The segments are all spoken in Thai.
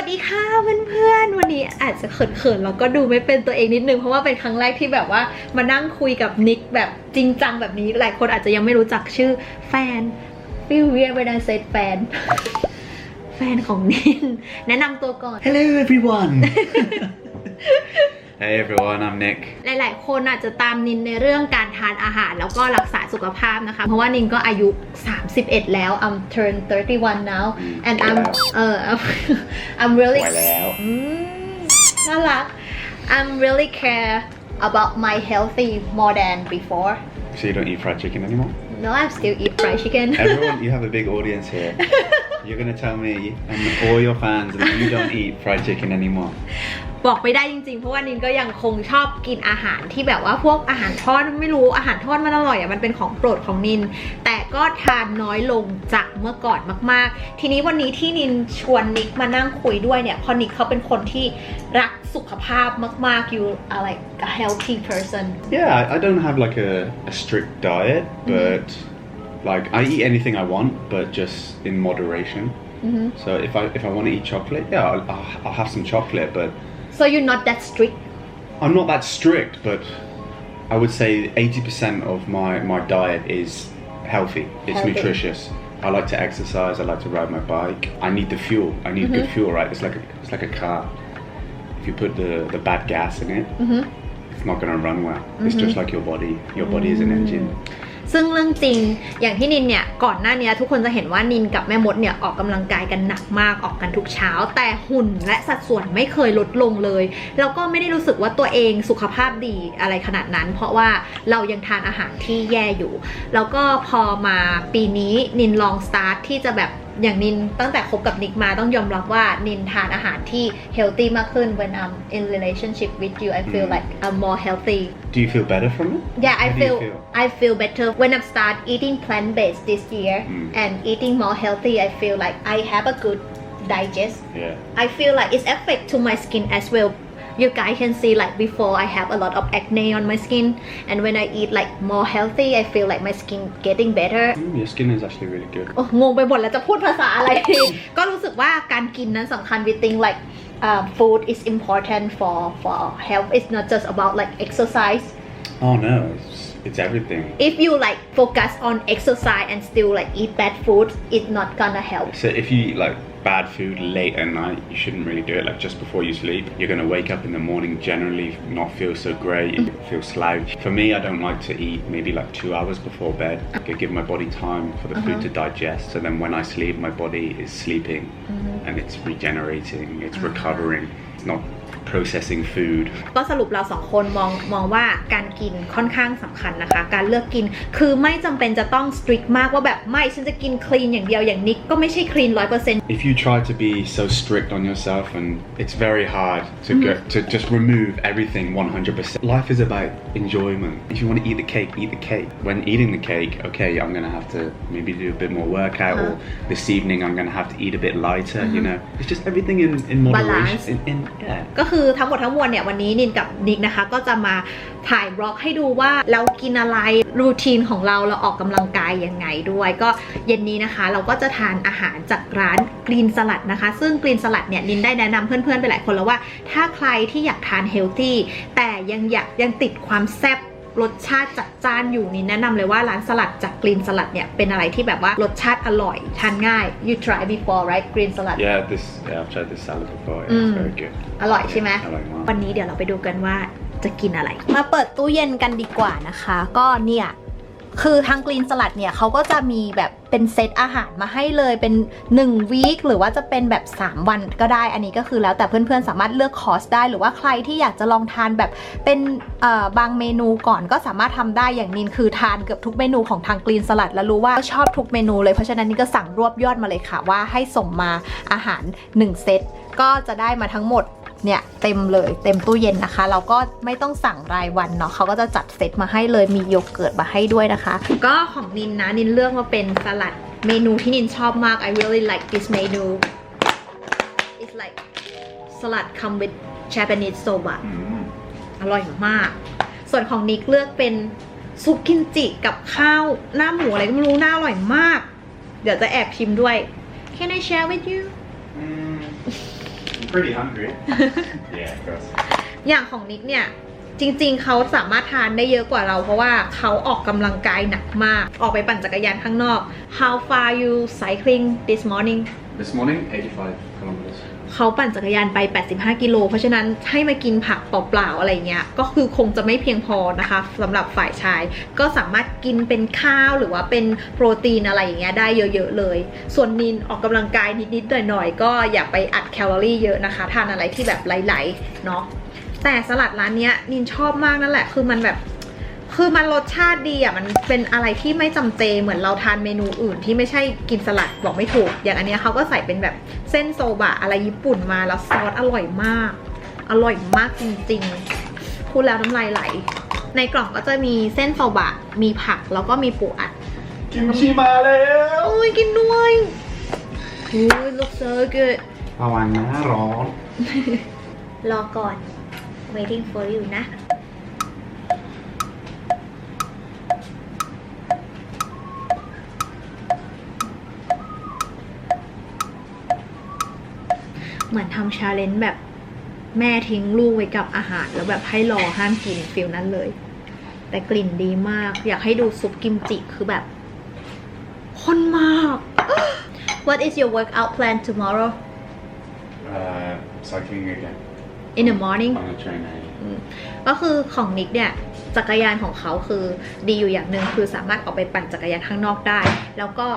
วัสดีค่ะเพื่อนๆ วันนี้อาจจะเขินๆ แล้วก็ดูไม่เป็นตัวเองนิดนึง เพราะว่าเป็นครั้งแรกที่แบบว่ามานั่งคุยกับนิกแบบจริงจังแบบนี้ หลายคนอาจจะยังไม่รู้จักชื่อแฟน feel weird when I said แฟน แฟนของนิน แนะนำตัวก่อน Hello everyone. Hey everyone, I'm Nick. หลาย ๆ คนอาจจะตามนินในเรื่องการทานอาหารแล้วก็รักษาสุขภาพนะคะ เพราะว่านินก็อายุ 31 แล้ว I'm turn 31 now and I'm เออ I'm really ไหวแล้วอืมน่ารัก I'm really care about my healthy more than before So you don't eat fried chicken anymore? no I'm still eat fried chicken Everyone, you have a big audience here. You're gonna tell me and all your fans that you don't eat fried chicken anymore. บอกไม่ได้จริงๆ เพราะว่านินก็ยังคงชอบกินอาหารที่แบบว่าพวกอาหารทอดไม่รู้อาหารทอดมันอร่อยอะมันเป็นของโปรดของนิน แต่ก็ทานน้อยลงจากเมื่อก่อนมากๆ ทีนี้วันนี้ที่นินชวนนิกมานั่งคุยด้วยเนี่ยเพอนิกเขาเป็นคนที่รักสุขภาพมากๆ you are like a healthy person Yeah, I, I don't have like a, a strict diet, but like I eat anything I want, but just in moderation. Mm-hmm. So if I if I want to eat chocolate, yeah, I'll, I'll, have some chocolate, but so you're not that strict I'm not that strict, but I would say 80% of my, my diet is healthy. It's Healthy. nutritious. I like to exercise. I like to ride my bike. I need the fuel. I need good mm-hmm. fuel, right? It's like a, it's like a car. If you put the, the bad gas in it, mm-hmm. it's not gonna run well. It's just like your body. Your body is an mm. engine. ซึ่งเรื่องจริงอย่างที่นินเนี่ยก่อนหน้านี้ทุกคนจะเห็นว่านินกับแม่มดเนี่ยออกกำลังกายกันหนักมากออกกันทุกเช้า แต่หุ่นและสัดส่วนไม่เคยลดลงเลย แล้วก็ไม่ได้รู้สึกว่าตัวเองสุขภาพดีอะไรขนาดนั้น เพราะว่าเรายังทานอาหารที่แย่อยู่ แล้วก็พอมาปีนี้นินลองสตาร์ทที่จะแบบ อย่างนินตั้งแต่คบกับนิกมาต้องยอมรับว่านินทานอาหารที่ healthy มากขึ้น when I'm in relationship with you I feel like I'm more healthy Do you feel better from it? Yeah, I How do you feel, feel? I feel better when I start eating plant based this year Mm. and eating more healthy. I feel like I have a good digest. Yeah. I feel like it's affect to my skin as well. You guys can see like before I have a lot of acne on my skin, and when I eat like more healthy, I feel like my skin getting better. Mm, your skin is actually really good. โอ้งงไปหมดแล้วจะพูดภาษาอะไร ก็รู้สึกว่าการกินนั้นสำคัญ we think like uh, food is important for for our health it's not just about like exercise Oh no, it's, it's everything. if you like focus on exercise and still like eat bad food it's not gonna help So if you eat like bad food late at night, you shouldn't really do it like just before you sleep. You're gonna wake up in the morning generally not feel so great, you feel slouched. For me, I don't like to eat maybe like two hours before bed. I give my body time for the food uh-huh. to digest. So then when I sleep, my body is sleeping mm-hmm. and it's regenerating, it's ah. recovering. It's not processing food. ก็สรุปเราสองคนมองมองว่าการกินค่อนข้างสำคัญนะคะ การเลือกกินคือไม่จำเป็นจะต้อง strict มากว่าแบบไม่ฉันจะกินคลีนอย่างเดียวอย่างนิกก็ไม่ใช่คลีนร้อยเปอร์เซ็นต์ If you try to be so strict on yourself, and it's very hard to go to just remove everything 100%. Life is about enjoyment. If you want to eat the cake, eat the cake. When eating the cake, okay, I'm gonna have to maybe do a bit more workout, or this evening I'm gonna have to eat a bit lighter. You know, it's just everything in in moderation. Balance. In, in yeah. ก็คือ ือทั้งหมดทั้งมวลเนี่ยวันนี้นินกับนิกนะคะ ก็จะมาถ่ายบล็อกให้ดูว่าเรากินอะไรรูทีนของเราเราออกกำลังกายยังไงด้วย ก็เย็นนี้นะคะ เราก็จะทานอาหารจากร้านกรีนสลัดนะคะ ซึ่งกรีนสลัดเนี่ยนินได้แนะนำเพื่อนๆไปหลายคนแล้วว่า ถ้าใครที่อยากทานเฮลตี้แต่ยังอยากยังติดความแซ่บ รสชาติจัดจ้านอยู่นินแนะนำเลยว่าร้านสลัดจากกรีนสลัดเนี่ยเป็นอะไรที่แบบว่ารสชาติอร่อยทานง่าย you try before right green salad Yeah, this yeah, I've tried this salad before. Yeah, Mm. It's very good. อร่อยใช่ไหม I like mine. วันนี้เดี๋ยวเราไปดูกันว่าจะกินอะไร มาเปิดตู้เย็นกันดีกว่านะคะ ก็เนี่ย คือทางกรีนสลัดเนี่ยเขาก็จะมีแบบเป็นเซตอาหารมาให้เลยเป็น1วีคหรือว่าจะเป็นแบบ 3 วันก็ได้อันนี้ก็คือแล้วแต่เพื่อนๆ สามารถเลือกคอร์สได้ หรือว่าใครที่อยากจะลองทานแบบเป็นบางเมนูก่อนก็สามารถทำได้อย่างนินคือทานเกือบทุกเมนูของทางกรีนสลัด แล้วรู้ว่าชอบทุกเมนูเลยเพราะฉะนั้นนี่ก็สั่งรวบยอดมาเลยค่ะว่าให้ส่งมาอาหาร 1 เซตก็จะได้มาทั้งหมด เนี่ยเต็มเลยเต็มตู้เย็นนะคะ เราก็ไม่ต้องสั่งรายวันเนาะเขาก็จะจัดเซตมาให้เลยมีโยเกิร์ตมาให้ด้วยนะคะ ก็ของนินนะนินเลือกมาเป็นสลัดเมนูที่นินชอบมาก I really like this menu it's like สลัด come with Japanese soba Mm. อร่อยมาก ส่วนของนิกเลือกเป็นซุปกิมจิกับข้าวหน้าหมูอะไรก็ไม่รู้น่าอร่อยมาก เดี๋ยวจะแอบชิมด้วย Can I share with you Mm. Pretty hungry. yeah, of course. อย่างของนิกเนี่ย จริงๆ เขาสามารถทานได้เยอะกว่าเรา เพราะว่าเขาออกกำลังกายหนักมาก ออกไปปั่นจักรยานข้างนอก How far you cycling this morning This morning, 85 kilometers. เขาปั่นจักรยานไป 85 กิโล เพราะฉะนั้นให้มากินผักเปล่าๆอะไรเงี้ย ก็คือคงจะไม่เพียงพอนะคะสำหรับฝ่ายชาย ก็สามารถกินเป็นข้าวหรือว่าเป็นโปรตีนอะไรอย่างเงี้ยได้เยอะๆเลย ส่วนนินออกกำลังกายนิดๆหน่อยๆ ก็อย่าไปอัดแคลอรี่เยอะนะคะ ทานอะไรที่แบบไหลๆ เนาะ แต่สลัดร้านเนี้ยนินชอบมากนั่นแหละ คือมันแบบ คือมันรสชาติดีอะมันเป็นอะไรที่ไม่จำเจเหมือนเราทานเมนูอื่นที่ไม่ใช่กินสลัดบอกไม่ถูก อย่างอันเนี้ยเขาก็ใส่เป็นแบบเส้นโซบะอะไรญี่ปุ่นมาแล้วซอสอร่อยมาก อร่อยมากจริงๆพูดแล้วน้ำลายไหล ในกล่องก็จะมีเส้นโซบะ มีผักแล้วก็มีปูอัด Kimchi maleo! โอ้ยกินด้วยโอ้ย look so good ระวังนะร้อน รอก่อน waiting for you นะ เหมือนทำชาเลนจ์แบบแม่ทิ้งลูกไว้กับอาหาร แล้วแบบให้รอห้ามกินฟิลนั้นเลย แต่กลิ่นดีมาก อยากให้ดูซุปกิมจิคือแบบข้นมาก What is your workout plan tomorrow Uh, cycling again in the morning on the train. eh? ก็คือของนิกเนี่ยจักรยานของเขาคือดีอยู่อย่างหนึ่งคือสามารถออกไปปั่นจักรยานข้างนอกได้ แล้วก็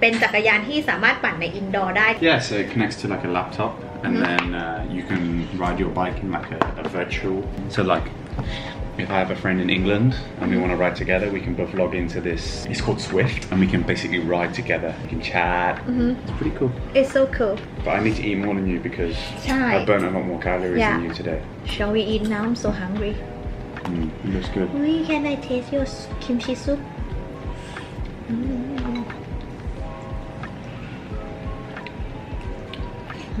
เป็นจักรยานที่สามารถปั่นในอินดอร์ได้ Yeah, so it connects to like a laptop, and then uh, you can ride your bike in like a, a virtual. So like, if I have a friend in England and we want to ride together, we can both log into this. It's called Swift, and we can basically ride together. We can chat. It's pretty cool. It's so cool But I need to eat more than you because Chai. I burnt a lot more calories Yeah. than you today. Shall we eat now I'm so hungry Mm, it looks good. Ui, Can I taste your kimchi soup อื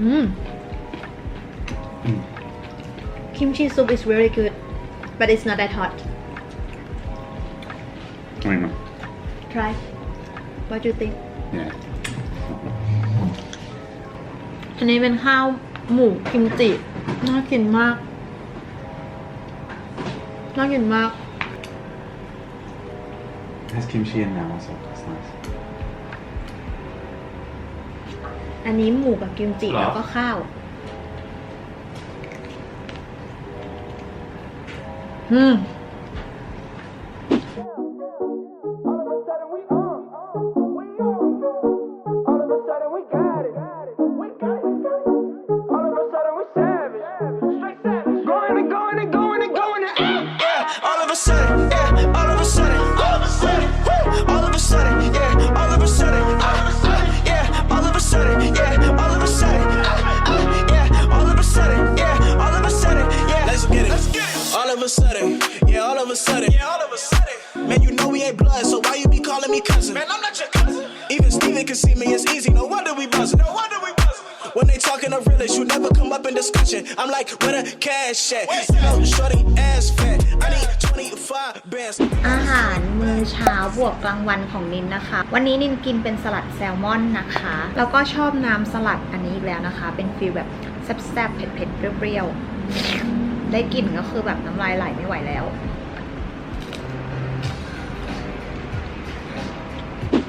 มอืม Mm. Kimchi soup is very good but it's not that hot I mean, Try What do you think yeah. อันนี้เป็นข้าวหมูกิมจิ น่ากินมาก น่ากินมาก There's kimchi in now also. That's nice. อันนี้หมูกับกิมจิหรอ แล้วก็ข้าวอืม No wonder we buzzing. No wonder we buzzing. When they talking of realest, you never come up in discussion. I'm like, where the cash at? You know, shorty ass fat. I need 25 bands. อาหารมื้อเช้าบวกกลางวันของนินนะคะ วันนี้นินกินเป็นสลัดแซลมอนนะคะ แล้วก็ชอบน้ำสลัดอันนี้อีกแล้วนะคะ เป็นฟิลแบบแซ่บๆเผ็ดๆเปรี้ยวๆได้กลิ่นก็คือแบบน้ำลายไหลไม่ไหวแล้ว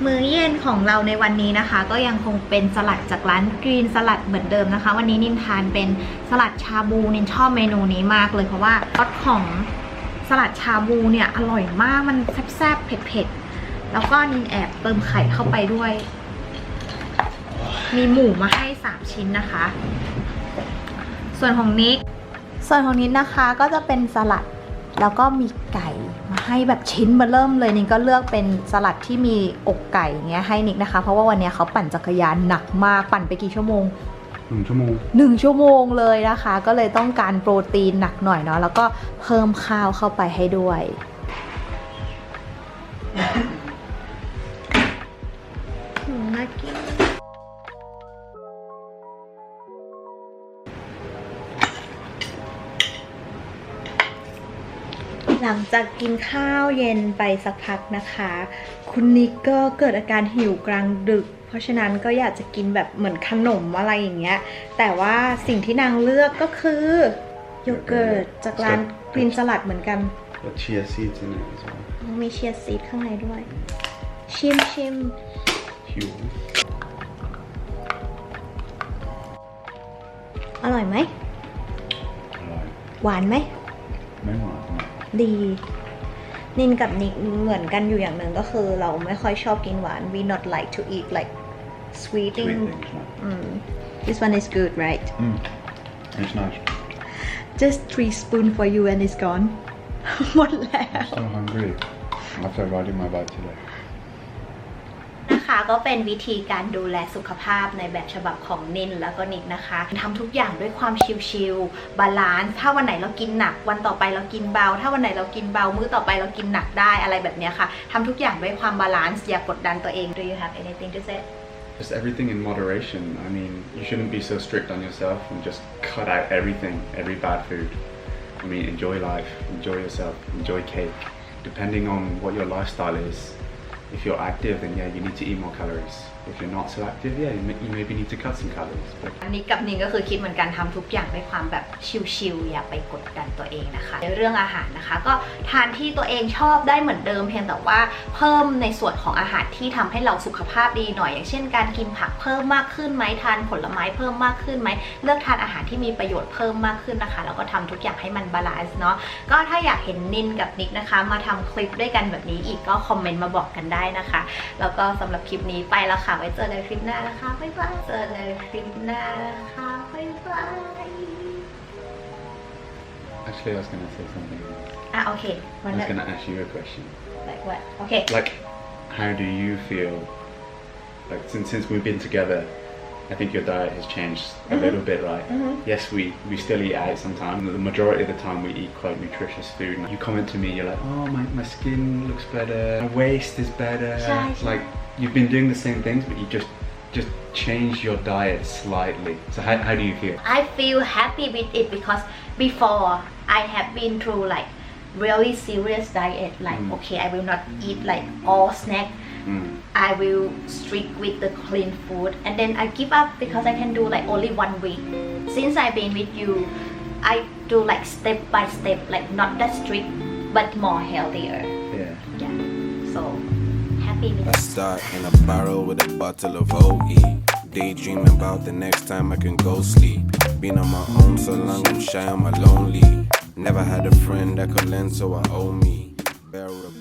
มื้อเย็นของเราในวันนี้นะคะ ก็ยังคงเป็นสลัดจากร้านกรีนสลัดเหมือนเดิมนะคะ วันนี้นินทานเป็นสลัดชาบูนินชอบเมนูนี้มากเลยเพราะว่ารสของสลัดชาบูเนี่ยอร่อยมากมันแซ่บๆเผ็ดๆแล้วก็นินแอบเติมไข่เข้าไปด้วย มีหมูมาให้ 3 ชิ้นนะคะ ส่วนของนิกส่วนของนิดนะคะก็จะเป็นสลัด แล้วก็มีไก่มาให้แบบชิ้นมาเริ่มเลยนิกก็เลือกเป็นสลัดที่มีอกไก่อย่างเงี้ยให้นิกนะคะ เพราะว่าวันเนี้ยเขาปั่นจักรยานหนักมากปั่นไปกี่ชั่วโมง Mm, come on. หนึ่งชั่วโมงเลยนะคะ ก็เลยต้องการโปรตีนหนักหน่อยเนาะแล้วก็เพิ่มข้าวเข้าไปให้ด้วยอืมน่ากิน ลังจากกินข้าวเย็นไปสักพักนะคะ คุณนิกก็เกิดอาการหิวกลางดึกพราะฉะนั้นก็อยากจะกินแบบเหมือนขนมอะไรอย่างเงี้ย แต่ว่าสิ่งที่นางเลือกก็คือโยเกิร์ตจากร้านกรีนสลัดเหมือนกัน Got chia seeds in it as well. มีเชียร์ซีดข้างในด้วย ชิมชิม Pure. อร่อยไหม Alright. หวานไหมไม่หวานมาก ดี นินกับนิกเหมือนกันอยู่อย่างหนึ่งก็คือ เราไม่ค่อยชอบกินหวาน we not like to eat like sweet Sweet thing things, right? อืม this one is good right Mm. It's nice. just three spoon for you and it's gone หมดแล้ว So hungry after riding my bike today. นะคะก็เป็นวิธีการดูแลสุขภาพในแบบฉบับของนินแล้วก็นิกนะคะทำทุกอย่างด้วยความชิลๆบาลานซ์ถ้าวันไหนเรากินหนัก วันต่อไปเรากินเบา ถ้าวันไหนเรากินเบา มื้อต่อไปเรากินหนักได้อะไรแบบนี้ยค่ะทำทุกอย่างด้วยความบาลานซ์อย่ากดดันตัวเอง Do you have anything to say Just everything in moderation. I mean, you shouldn't be so strict on yourself and just cut out everything, every bad food. I mean, enjoy life, enjoy yourself, enjoy cake. Depending on what your lifestyle is, if you're active, then yeah, you need to eat more calories. If you're not so active, yeah, you, may, you maybe need to cut some calories. But อันนี้กับนิงก็คือคิดเหมือนกันทำทุกอย่างด้วยความแบบชิลๆอย่าไปกดดันตัวเองนะคะ ในเรื่องอาหารนะคะ ก็ทานที่ตัวเองชอบได้เหมือนเดิมเพียงแต่ว่าเพิ่มในส่วนของอาหารที่ทำให้เราสุขภาพดีหน่อย อย่างเช่นการกินผักเพิ่มมากขึ้นไหมทานผลไม้เพิ่มมากขึ้นไหมเลือกทานอาหารที่มีประโยชน์เพิ่มมากขึ้นนะคะแล้วก็ทำทุกอย่างให้มันบาลานซ์เนาะก็ถ้าอยากเห็นนินกับนิกนะคะ มาทำคลิปด้วยกันแบบนี้อีกก็คอมเมนต์มาบอกกันได้นะคะแล้วก็สำหรับคลิปนี้ไปแล้วค่ไว้เจอกันคลิปหน้านะคะ บ๊ายบาย เจอกันคลิปหน้านะคะ บ๊ายบาย actually, I was going to say something. อ่ะโอเค I วัน was นั้น going to ask you a question. like what โอเค Like, how do you feel? Like, since since we've been together, I think your diet has changed a little bit, right? Yes, we we still eat out sometimes. The majority of the time, we eat quite nutritious food. You comment to me, you're like, "Oh, my, my skin looks better. My waist is better." Like, you've been doing the same things, but you just just change your diet slightly. So how, how do you feel? I feel happy with it because before I have been through like really serious diet like Mm. okay I will not eat like all snack Mm. I will strict with the clean food and then I give up because I can do like only one week. Since I've been with you, I do like step by step, like not that strict, but more healthier. Yeah. Yeah. So happy with I start in a barrel with a bottle of OE. Daydreaming about the next time I can go sleep. Been on my own so long, I'm shy, I'm lonely. Never had a friend that could lend, so I owe me. Bearer of